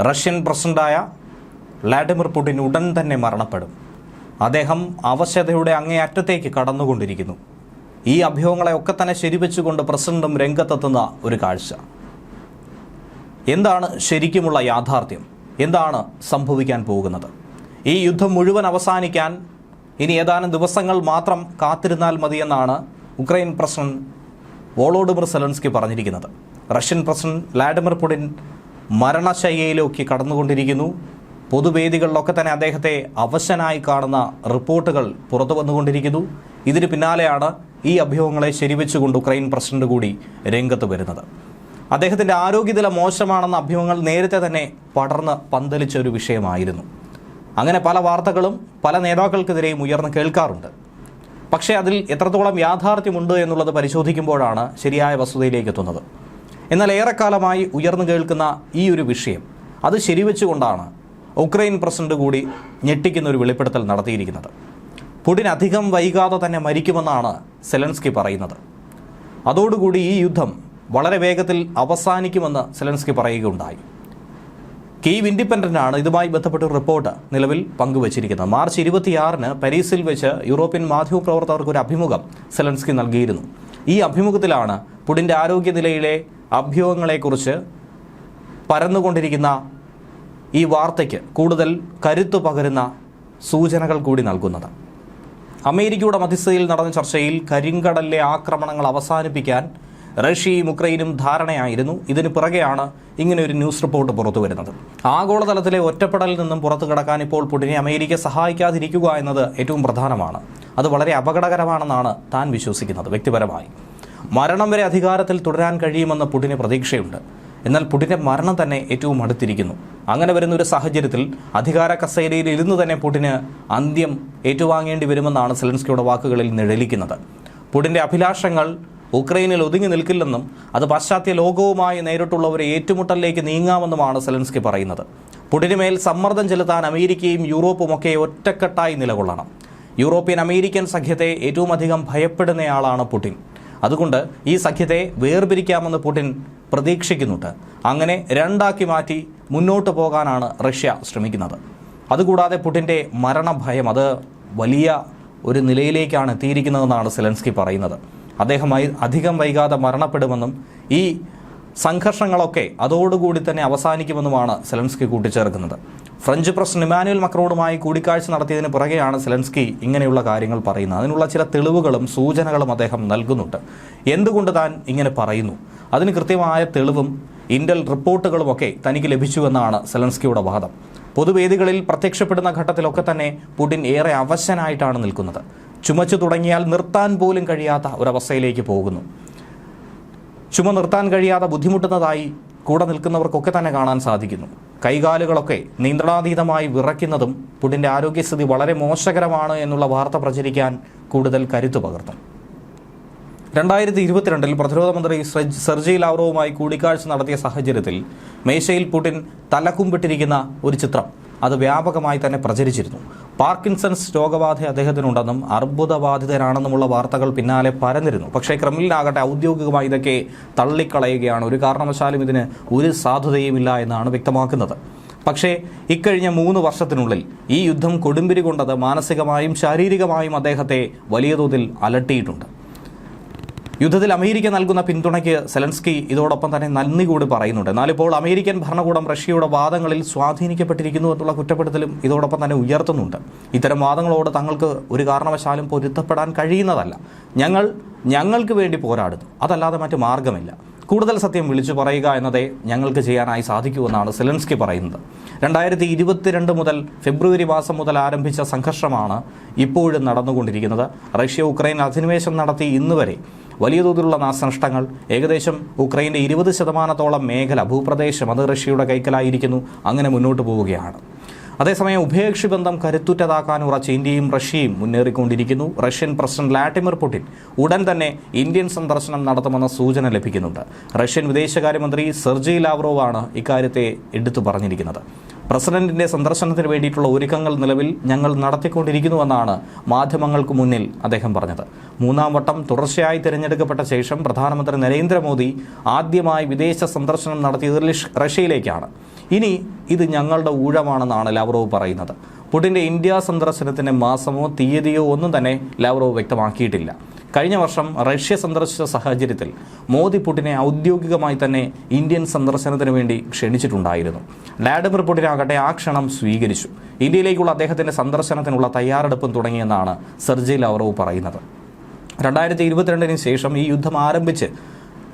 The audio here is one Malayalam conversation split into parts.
റഷ്യൻ പ്രസിഡന്റായ വ്ളാഡിമിർ പുടിൻ ഉടൻ തന്നെ മരണപ്പെടും. അദ്ദേഹം അവശതയുടെ അങ്ങേയറ്റത്തേക്ക് കടന്നുകൊണ്ടിരിക്കുന്നു. ഈ അഭ്യൂഹങ്ങളെ ഒക്കെ തന്നെ ശരിവെച്ചുകൊണ്ട് പ്രസിഡന്റും രംഗത്തെത്തുന്ന ഒരു കാഴ്ച. എന്താണ് ശരിക്കുമുള്ള യാഥാർത്ഥ്യം? എന്താണ് സംഭവിക്കാൻ പോകുന്നത്? ഈ യുദ്ധം മുഴുവൻ അവസാനിക്കാൻ ഇനി ഏതാനും ദിവസങ്ങൾ മാത്രം കാത്തിരുന്നാൽ മതിയെന്നാണ് ഉക്രൈൻ പ്രസിഡന്റ് വോളോഡിമിർ സെലൻസ്കി പറഞ്ഞിരിക്കുന്നത്. റഷ്യൻ പ്രസിഡന്റ് വ്ളാഡിമിർ പുടിൻ മരണശയ്യയിലേക്ക് കടന്നുകൊണ്ടിരിക്കുന്നു. പൊതുവേദികളിലൊക്കെ തന്നെ അദ്ദേഹത്തെ അവശനായി കാണുന്ന റിപ്പോർട്ടുകൾ പുറത്തു വന്നുകൊണ്ടിരിക്കുന്നു. ഇതിന് പിന്നാലെയാണ് ഈ അഭ്യൂഹങ്ങളെ ശരിവെച്ചുകൊണ്ട് ഉക്രൈൻ പ്രസിഡന്റ് കൂടി രംഗത്ത് വരുന്നത്. അദ്ദേഹത്തിന്റെ ആരോഗ്യനില മോശമാണെന്ന അഭ്യൂഹങ്ങൾ നേരത്തെ തന്നെ പടർന്ന് പന്തലിച്ച ഒരു വിഷയമായിരുന്നു. അങ്ങനെ പല വാർത്തകളും പല നേതാക്കൾക്കെതിരെയും ഉയർന്ന് കേൾക്കാറുണ്ട്. പക്ഷേ അതിൽ എത്രത്തോളം യാഥാർത്ഥ്യമുണ്ട് എന്നുള്ളത് പരിശോധിക്കുമ്പോഴാണ് ശരിയായ വസ്തുതയിലേക്ക് എത്തുന്നത്. എന്നാൽ ഏറെക്കാലമായി ഉയർന്നു കേൾക്കുന്ന ഈ ഒരു വിഷയം അത് ശരിവെച്ചുകൊണ്ടാണ് ഉക്രൈൻ പ്രസിഡന്റ് കൂടി ഞെട്ടിക്കുന്ന ഒരു വെളിപ്പെടുത്തൽ നടത്തിയിരിക്കുന്നത്. പുടിൻ അധികം വൈകാതെ തന്നെ മരിക്കുമെന്നാണ് സെലൻസ്കി പറയുന്നത്. അതോടുകൂടി ഈ യുദ്ധം വളരെ വേഗത്തിൽ അവസാനിക്കുമെന്ന് സെലൻസ്കി പറയുകയുണ്ടായി. കീവ് ഇൻഡിപെൻഡന്റ് ആണ് ഇതുമായി ബന്ധപ്പെട്ട റിപ്പോർട്ട് നിലവിൽ പങ്കുവച്ചിരിക്കുന്നത്. മാർച്ച് ഇരുപത്തിയാറിന് പാരീസിൽ വെച്ച് യൂറോപ്യൻ മാധ്യമപ്രവർത്തകർക്ക് ഒരു അഭിമുഖം സെലൻസ്കി നൽകിയിരുന്നു. ഈ അഭിമുഖത്തിലാണ് പുടിന്റെ ആരോഗ്യനിലയിലെ അഭ്യൂഹങ്ങളെക്കുറിച്ച് പരന്നുകൊണ്ടിരിക്കുന്ന ഈ വാർത്തയ്ക്ക് കൂടുതൽ കരുത്തു പകരുന്ന സൂചനകൾ കൂടി നൽകുന്നത്. അമേരിക്കയുടെ മധ്യസ്ഥതയിൽ നടന്ന ചർച്ചയിൽ കരിങ്കടലിലെ ആക്രമണങ്ങൾ അവസാനിപ്പിക്കാൻ റഷ്യയും ഉക്രൈനും ധാരണയായിരുന്നു. ഇതിന് പിറകെയാണ് ഇങ്ങനെ ഒരു ന്യൂസ് റിപ്പോർട്ട് പുറത്തു വരുന്നത്. ആഗോളതലത്തിലെ ഒറ്റപ്പെടലിൽ നിന്നും പുറത്തു കിടക്കാൻ ഇപ്പോൾ പുടിനെ അമേരിക്ക സഹായിക്കാതിരിക്കുക എന്നത് ഏറ്റവും പ്രധാനമാണ്. അത് വളരെ അപകടകരമാണെന്നാണ് താൻ വിശ്വസിക്കുന്നത് വ്യക്തിപരമായി. മരണം വരെ അധികാരത്തിൽ തുടരാൻ കഴിയുമെന്ന പുടിന് പ്രതീക്ഷയുണ്ട്. എന്നാൽ പുടിന്റെ മരണം തന്നെ ഏറ്റവും അടുത്തിരിക്കുന്നു. അങ്ങനെ വരുന്ന ഒരു സാഹചര്യത്തിൽ അധികാര കസേരയിൽ ഇരുന്ന് തന്നെ പുടിന് അന്ത്യം ഏറ്റുവാങ്ങേണ്ടി വരുമെന്നാണ് സെലൻസ്കിയുടെ വാക്കുകളിൽ നിഴലിക്കുന്നത്. പുടിന്റെ അഭിലാഷങ്ങൾ ഉക്രൈനിൽ ഒതുങ്ങി നിൽക്കില്ലെന്നും അത് പാശ്ചാത്യ ലോകവുമായി നേരിട്ടുള്ള ഒരു ഏറ്റുമുട്ടലിലേക്ക് നീങ്ങാമെന്നുമാണ് സെലൻസ്കി പറയുന്നത്. പുടിന് മേൽ സമ്മർദ്ദം ചെലുത്താൻ അമേരിക്കയും യൂറോപ്പും ഒക്കെ ഒറ്റക്കെട്ടായി നിലകൊള്ളണം. യൂറോപ്യൻ അമേരിക്കൻ സഖ്യത്തെ ഏറ്റവും അധികം ഭയപ്പെടുന്നയാളാണ് പുടിൻ. അതുകൊണ്ട് ഈ സഖ്യത്തെ വേർപിരിക്കാമെന്ന് പുടിൻ പ്രതീക്ഷിക്കുന്നുണ്ട്. അങ്ങനെ രണ്ടാക്കി മാറ്റി മുന്നോട്ട് പോകാനാണ് റഷ്യ ശ്രമിക്കുന്നത്. അതുകൂടാതെ പുടിന്റെ മരണഭയം അത് വലിയ ഒരു നിലയിലേക്കാണ് എത്തിയിരിക്കുന്നതെന്നാണ് സെലൻസ്കി പറയുന്നത്. അദ്ദേഹമായി അധികം വൈകാതെ മരണപ്പെടുമെന്നും ഈ സംഘർഷങ്ങളൊക്കെ അതോടുകൂടി തന്നെ അവസാനിക്കുമെന്നുമാണ് സെലൻസ്കി കൂട്ടിച്ചേർക്കുന്നത്. ഫ്രഞ്ച് പ്രസിഡന്റ് ഇമാനുവൽ മക്രോണുമായി കൂടിക്കാഴ്ച നടത്തിയതിന് പുറകെയാണ് സെലൻസ്കി ഇങ്ങനെയുള്ള കാര്യങ്ങൾ പറയുന്നത്. അതിനുള്ള ചില തെളിവുകളും സൂചനകളും അദ്ദേഹം നൽകുന്നുണ്ട്. എന്തുകൊണ്ട് താൻ ഇങ്ങനെ പറയുന്നു? അതിന് കൃത്യമായ തെളിവും ഇന്റൽ റിപ്പോർട്ടുകളുമൊക്കെ തനിക്ക് ലഭിച്ചുവെന്നാണ് സെലൻസ്കിയുടെ വാദം. പൊതുവേദികളിൽ പ്രത്യക്ഷപ്പെടുന്ന ഘട്ടത്തിലൊക്കെ തന്നെ പുടിൻ ഏറെ അവശനായിട്ടാണ് നിൽക്കുന്നത്. ചുമച്ചു തുടങ്ങിയാൽ നിർത്താൻ പോലും കഴിയാത്ത ഒരവസ്ഥയിലേക്ക് പോകുന്നു. ചുമ നിർത്താൻ കഴിയാതെ ബുദ്ധിമുട്ടുന്നതായി കൂടെ നിൽക്കുന്നവർക്കൊക്കെ തന്നെ കാണാൻ സാധിക്കുന്നു. കൈകാലുകളൊക്കെ നിയന്ത്രണാതീതമായി വിറയ്ക്കുന്നതും പുടിന്റെ ആരോഗ്യസ്ഥിതി വളരെ മോശകരമാണ് എന്നുള്ള വാർത്ത പ്രചരിക്കാൻ കൂടുതൽ കരുത്തു പകർത്തും. രണ്ടായിരത്തി ഇരുപത്തിരണ്ടിൽ പ്രതിരോധ മന്ത്രി സെർജി ലാവ്റോവുമായി കൂടിക്കാഴ്ച നടത്തിയ സാഹചര്യത്തിൽ മേശയിൽ പുടിൻ തലക്കുമ്പിട്ടിരിക്കുന്ന ഒരു ചിത്രം അത് വ്യാപകമായി തന്നെ പ്രചരിച്ചിരുന്നു. പാർക്കിൻസൺസ് രോഗബാധ അദ്ദേഹത്തിനുണ്ടെന്നും അർബുദബാധിതരാണെന്നുമുള്ള വാർത്തകൾ പിന്നാലെ പരന്നിരുന്നു. പക്ഷേ ക്രെംലിനാകട്ടെ ഔദ്യോഗികമായി ഇതൊക്കെ തള്ളിക്കളയുകയാണ്. ഒരു കാരണവശാലും ഇതിന് ഒരു സാധുതയുമില്ല എന്നാണ് വ്യക്തമാക്കുന്നത്. പക്ഷേ ഇക്കഴിഞ്ഞ മൂന്ന് വർഷത്തിനുള്ളിൽ ഈ യുദ്ധം കൊടുമ്പിരി കൊണ്ടത് മാനസികമായും ശാരീരികമായും അദ്ദേഹത്തെ വലിയ തോതിൽ അലട്ടിയിട്ടുണ്ട്. യുദ്ധത്തിൽ അമേരിക്ക നൽകുന്ന പിന്തുണയ്ക്ക് സെലൻസ്കി ഇതോടൊപ്പം തന്നെ നന്ദി കൂടി പറയുന്നുണ്ട്. എന്നാലിപ്പോൾ അമേരിക്കൻ ഭരണകൂടം റഷ്യയുടെ വാദങ്ങളിൽ സ്വാധീനിക്കപ്പെട്ടിരിക്കുന്നു എന്നുള്ള കുറ്റപ്പെടുത്തലും ഇതോടൊപ്പം തന്നെ ഉയർത്തുന്നുണ്ട്. ഇത്തരം വാദങ്ങളോട് തങ്ങൾക്ക് ഒരു കാരണവശാലും പൊരുത്തപ്പെടാൻ കഴിയുന്നതല്ല. ഞങ്ങൾ ഞങ്ങൾക്ക് വേണ്ടി പോരാടുന്നു. അതല്ലാതെ മറ്റു മാർഗമില്ല കൂടുതൽ സത്യം വിളിച്ചു പറയുക എന്നതേ ഞങ്ങൾക്ക് ചെയ്യാനായി സാധിക്കുമെന്നാണ് സെലൻസ്കി പറയുന്നത്. രണ്ടായിരത്തി ഇരുപത്തിരണ്ട് മുതൽ ഫെബ്രുവരി മാസം മുതൽ ആരംഭിച്ച സംഘർഷമാണ് ഇപ്പോഴും നടന്നുകൊണ്ടിരിക്കുന്നത്. റഷ്യ ഉക്രൈൻ അധിനിവേശം നടത്തി ഇന്ന് വരെ വലിയ തോതിലുള്ള നാശനഷ്ടങ്ങൾ ഏകദേശം ഉക്രൈന്റെ ഇരുപത് ശതമാനത്തോളം മേഖല ഭൂപ്രദേശം അത് റഷ്യയുടെ കൈക്കലായിരിക്കുന്നു അങ്ങനെ മുന്നോട്ട് പോവുകയാണ്. അതേസമയം ഉഭയകക്ഷി ബന്ധം കരുത്തുറ്റതാക്കാൻ ഉറച്ച് ഇന്ത്യയും റഷ്യയും മുന്നേറിക്കൊണ്ടിരിക്കുന്നു. റഷ്യൻ പ്രസിഡന്റ് വ്ളാഡിമിർ പുടിൻ ഉടൻ തന്നെ ഇന്ത്യൻ സന്ദർശനം നടത്തുമെന്ന സൂചന ലഭിക്കുന്നുണ്ട്. റഷ്യൻ വിദേശകാര്യമന്ത്രി സെർജി ലാവ്റോവാണ് ഇക്കാര്യത്തെ എടുത്തു പറഞ്ഞിരിക്കുന്നത്. പ്രസിഡന്റിന്റെ സന്ദർശനത്തിന് വേണ്ടിയിട്ടുള്ള ഒരുക്കങ്ങൾ നിലവിൽ ഞങ്ങൾ നടത്തിക്കൊണ്ടിരിക്കുന്നുവെന്നാണ് മാധ്യമങ്ങൾക്ക് മുന്നിൽ അദ്ദേഹം പറഞ്ഞത്. മൂന്നാം വട്ടം തുടർച്ചയായി തിരഞ്ഞെടുക്കപ്പെട്ട ശേഷം പ്രധാനമന്ത്രി നരേന്ദ്രമോദി ആദ്യമായി വിദേശ സന്ദർശനം നടത്തിയത് റഷ്യയിലേക്കാണ്. ഇനി ഇത് ഞങ്ങളുടെ ഊഴമാണെന്നാണ് ലാവ്റോവ് പറയുന്നത്. പുടിന്റെ ഇന്ത്യ സന്ദർശനത്തിന്റെ മാസമോ തീയതിയോ ഒന്നും തന്നെ ലാവ്റോവ് വ്യക്തമാക്കിയിട്ടില്ല. കഴിഞ്ഞ വർഷം റഷ്യ സന്ദർശിച്ച സാഹചര്യത്തിൽ മോദി പുടിനെ ഔദ്യോഗികമായി തന്നെ ഇന്ത്യൻ സന്ദർശനത്തിന് വേണ്ടി ക്ഷണിച്ചിട്ടുണ്ടായിരുന്നു. വ്ളാഡിമിർ പുടിനാകട്ടെ ആ ക്ഷണം സ്വീകരിച്ചു. ഇന്ത്യയിലേക്കുള്ള അദ്ദേഹത്തിന്റെ സന്ദർശനത്തിനുള്ള തയ്യാറെടുപ്പും തുടങ്ങിയെന്നാണ് സെർജി ലവറോവ് പറയുന്നത്. രണ്ടായിരത്തി ഇരുപത്തിരണ്ടിന് ശേഷം ഈ യുദ്ധം ആരംഭിച്ച്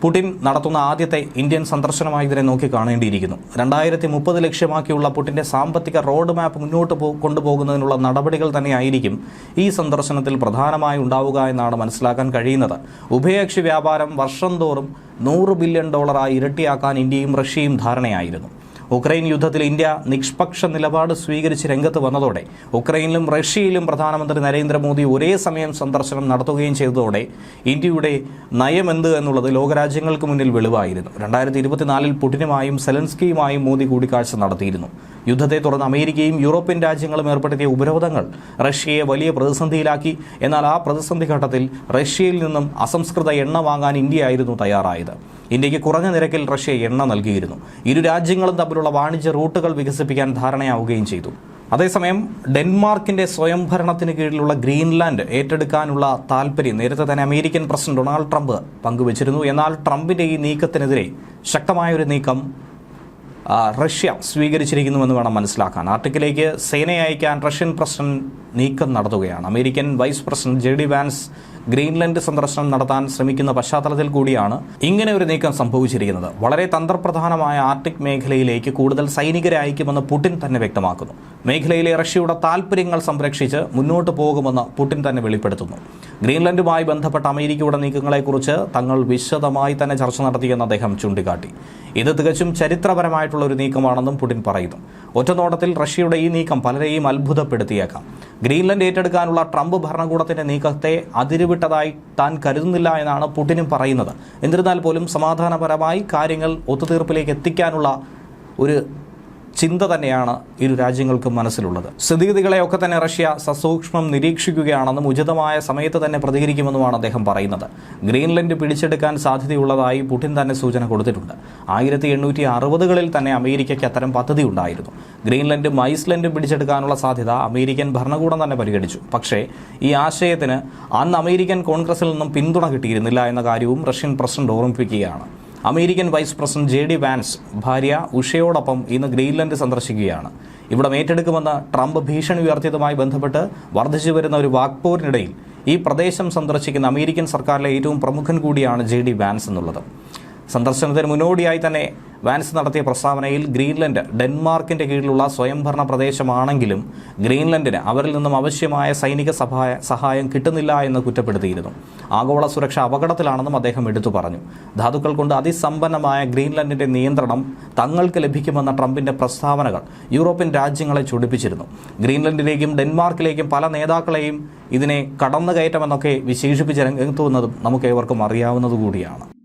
പുടിൻ നടത്തുന്ന ആദ്യത്തെ ഇന്ത്യൻ സന്ദർശനമായി ഇതിനെ നോക്കി കാണേണ്ടിയിരിക്കുന്നു. രണ്ടായിരത്തി മുപ്പത് ലക്ഷ്യമാക്കിയുള്ള പുടിന്റെ സാമ്പത്തിക റോഡ് മാപ്പ് മുന്നോട്ട് കൊണ്ടുപോകുന്നതിനുള്ള നടപടികൾ തന്നെയായിരിക്കും ഈ സന്ദർശനത്തിൽ പ്രധാനമായി ഉണ്ടാവുക എന്നാണ് മനസ്സിലാക്കാൻ കഴിയുന്നത്. ഉഭയകക്ഷി വ്യാപാരം വർഷം തോറും നൂറ് ബില്യൺ ഡോളറായി ഇരട്ടിയാക്കാൻ ഇന്ത്യയും റഷ്യയും ധാരണയായിരുന്നു. ഉക്രൈൻ യുദ്ധത്തിൽ ഇന്ത്യ നിഷ്പക്ഷ നിലപാട് സ്വീകരിച്ച് രംഗത്ത് വന്നതോടെ ഉക്രൈനിലും റഷ്യയിലും പ്രധാനമന്ത്രി നരേന്ദ്രമോദി ഒരേ സമയം സന്ദർശനം നടത്തുകയും ചെയ്തതോടെ ഇന്ത്യയുടെ നയമെന്ത് എന്നുള്ളത് ലോകരാജ്യങ്ങൾക്ക് മുന്നിൽ വെളിവായിരുന്നു. രണ്ടായിരത്തി ഇരുപത്തിനാലിൽ പുടിനുമായും സെലൻസ്കിയുമായും മോദി കൂടിക്കാഴ്ച നടത്തിയിരുന്നു. യുദ്ധത്തെ തുടർന്ന് അമേരിക്കയും യൂറോപ്യൻ രാജ്യങ്ങളും ഏർപ്പെടുത്തിയ ഉപരോധങ്ങൾ റഷ്യയെ വലിയ പ്രതിസന്ധിയിലാക്കി. എന്നാൽ ആ പ്രതിസന്ധി ഘട്ടത്തിൽ റഷ്യയിൽ നിന്നും അസംസ്കൃത എണ്ണ വാങ്ങാൻ ഇന്ത്യ ആയിരുന്നു തയ്യാറായത്. ഇന്ത്യയ്ക്ക് കുറഞ്ഞ നിരക്കിൽ റഷ്യ എണ്ണ നൽകിയിരുന്നു. ഇരു രാജ്യങ്ങളും തമ്മിലുള്ള വാണിജ്യ റൂട്ടുകൾ വികസിപ്പിക്കാൻ ധാരണയാവുകയും ചെയ്തു. അതേസമയം ഡെൻമാർക്കിന്റെ സ്വയംഭരണത്തിന് കീഴിലുള്ള ഗ്രീൻലാൻഡ് ഏറ്റെടുക്കാനുള്ള താൽപ്പര്യം നേരത്തെ തന്നെ അമേരിക്കൻ പ്രസിഡന്റ് ഡൊണാൾഡ് ട്രംപ് പങ്കുവച്ചിരുന്നു. എന്നാൽ ട്രംപിന്റെ ഈ നീക്കത്തിനെതിരെ ശക്തമായൊരു നീക്കം ആ, റഷ്യ സ്വീകരിച്ചിരിക്കുന്നുവെന്ന് വേണം മനസ്സിലാക്കാൻ. ആർട്ടിക്കിലേക്ക് സേനയെ അയക്കാൻ റഷ്യൻ പ്രസിഡന്റ് നീക്കം നടത്തുകയാണ്. American vice president J D Vance Greenland സന്ദർശനം നടത്താൻ ശ്രമിക്കുന്ന പശ്ചാത്തലത്തിൽ കൂടിയാണ് ഇങ്ങനെ ഒരു നീക്കം സംഭവിച്ചിരിക്കുന്നത്. വളരെ തന്ത്രപ്രധാനമായ ആർട്ടിക് മേഖലയിലേക്ക് കൂടുതൽ സൈനികരെ അയക്കുമെന്ന് പുടിൻ തന്നെ വ്യക്തമാക്കുന്നു. മേഖലയിലെ റഷ്യയുടെ താൽപ്പര്യങ്ങൾ സംരക്ഷിച്ച് മുന്നോട്ട് പോകുമെന്ന് പുടിൻ തന്നെ വെളിപ്പെടുത്തുന്നു. ഗ്രീൻലൻഡുമായി ബന്ധപ്പെട്ട അമേരിക്കയുടെ നീക്കങ്ങളെക്കുറിച്ച് തങ്ങൾ വിശദമായി തന്നെ ചർച്ച നടത്തിയെന്ന് അദ്ദേഹം ചൂണ്ടിക്കാട്ടി. ഇത് തികച്ചും ചരിത്രപരമായിട്ടുള്ള ഒരു നീക്കമാണെന്നും പുടിൻ പറയുന്നു. ഒറ്റനോട്ടത്തിൽ റഷ്യയുടെ ഈ നീക്കം പലരെയും അത്ഭുതപ്പെടുത്തിയേക്കാം. ഗ്രീൻലൻഡ് ഏറ്റെടുക്കാനുള്ള ട്രംപ് ഭരണകൂടത്തിന്റെ നീക്കത്തെ അതിരുവിട്ടതായി താൻ കരുതുന്നില്ല എന്നാണ് പുടിനും പറയുന്നത്. എന്നിരുന്നാൽ പോലും സമാധാനപരമായി കാര്യങ്ങൾ ഒത്തുതീർപ്പിലേക്ക് എത്തിക്കാനുള്ള ഒരു ചിന്ത തന്നെയാണ് ഇരു രാജ്യങ്ങൾക്കും മനസ്സിലുള്ളത്. സ്ഥിതിഗതികളെയൊക്കെ തന്നെ റഷ്യ സസൂക്ഷ്മം നിരീക്ഷിക്കുകയാണെന്നും ഉചിതമായ സമയത്ത് തന്നെ പ്രതികരിക്കുമെന്നുമാണ് അദ്ദേഹം പറയുന്നത്. ഗ്രീൻലൻഡ് പിടിച്ചെടുക്കാൻ സാധ്യതയുള്ളതായി പുടിൻ തന്നെ സൂചന കൊടുത്തിട്ടുണ്ട്. ആയിരത്തി എണ്ണൂറ്റി അറുപതുകളിൽ തന്നെ അമേരിക്കയ്ക്ക് അത്തരം പദ്ധതി ഉണ്ടായിരുന്നു. ഗ്രീൻലൻഡും ഐസ്ലൻഡും പിടിച്ചെടുക്കാനുള്ള സാധ്യത അമേരിക്കൻ ഭരണകൂടം തന്നെ പരിഗണിച്ചു. പക്ഷേ ഈ ആശയത്തിന് അന്ന് അമേരിക്കൻ കോൺഗ്രസിൽ നിന്നും പിന്തുണ കിട്ടിയിരുന്നില്ല എന്ന കാര്യവും റഷ്യൻ പ്രസിഡന്റ് ഓർമ്മിപ്പിക്കുകയാണ്. American vice president J D Vance ഭാര്യ ഉഷയോടൊപ്പം ഇന്ന് ഗ്രീൻലൻഡ് സന്ദർശിക്കുകയാണ്. ഇവിടം ഏറ്റെടുക്കുമെന്ന് ട്രംപ് ഭീഷണി ഉയർത്തിയതുമായി ബന്ധപ്പെട്ട് വർദ്ധിച്ചു വരുന്ന ഒരു വാക്പോരിനിടയിൽ ഈ പ്രദേശം സന്ദർശിക്കുന്ന അമേരിക്കൻ സർക്കാരിലെ ഏറ്റവും പ്രമുഖൻ കൂടിയാണ് ജെ ഡി വാൻസ് എന്നുള്ളത്. സന്ദർശനത്തിന് മുന്നോടിയായി തന്നെ വാൻസ് നടത്തിയ പ്രസ്താവനയിൽ ഗ്രീൻലൻഡ് ഡെൻമാർക്കിന്റെ കീഴിലുള്ള സ്വയംഭരണ പ്രദേശമാണെങ്കിലും ഗ്രീൻലൻഡിന് അവരിൽ നിന്നും ആവശ്യമായ സൈനിക സഹായ സഹായം കിട്ടുന്നില്ല എന്ന് കുറ്റപ്പെടുത്തിയിരുന്നു. ആഗോള സുരക്ഷ അപകടത്തിലാണെന്നും അദ്ദേഹം എടുത്തു പറഞ്ഞു. ധാതുക്കൾ കൊണ്ട് അതിസമ്പന്നമായ ഗ്രീൻലൻഡിന്റെ നിയന്ത്രണം തങ്ങൾക്ക് ലഭിക്കുമെന്ന ട്രംപിന്റെ പ്രസ്താവനകൾ യൂറോപ്യൻ രാജ്യങ്ങളെ ചൊടിപ്പിച്ചിരുന്നു. ഗ്രീൻലൻഡിലേക്കും ഡെൻമാർക്കിലേക്കും പല നേതാക്കളെയും ഇതിനെ കടന്നുകയറ്റമെന്നൊക്കെ വിശേഷിപ്പിച്ച് രംഗത്തുവന്നതും നമുക്ക് ഏവർക്കും അറിയാവുന്നതുകൂടിയാണ്.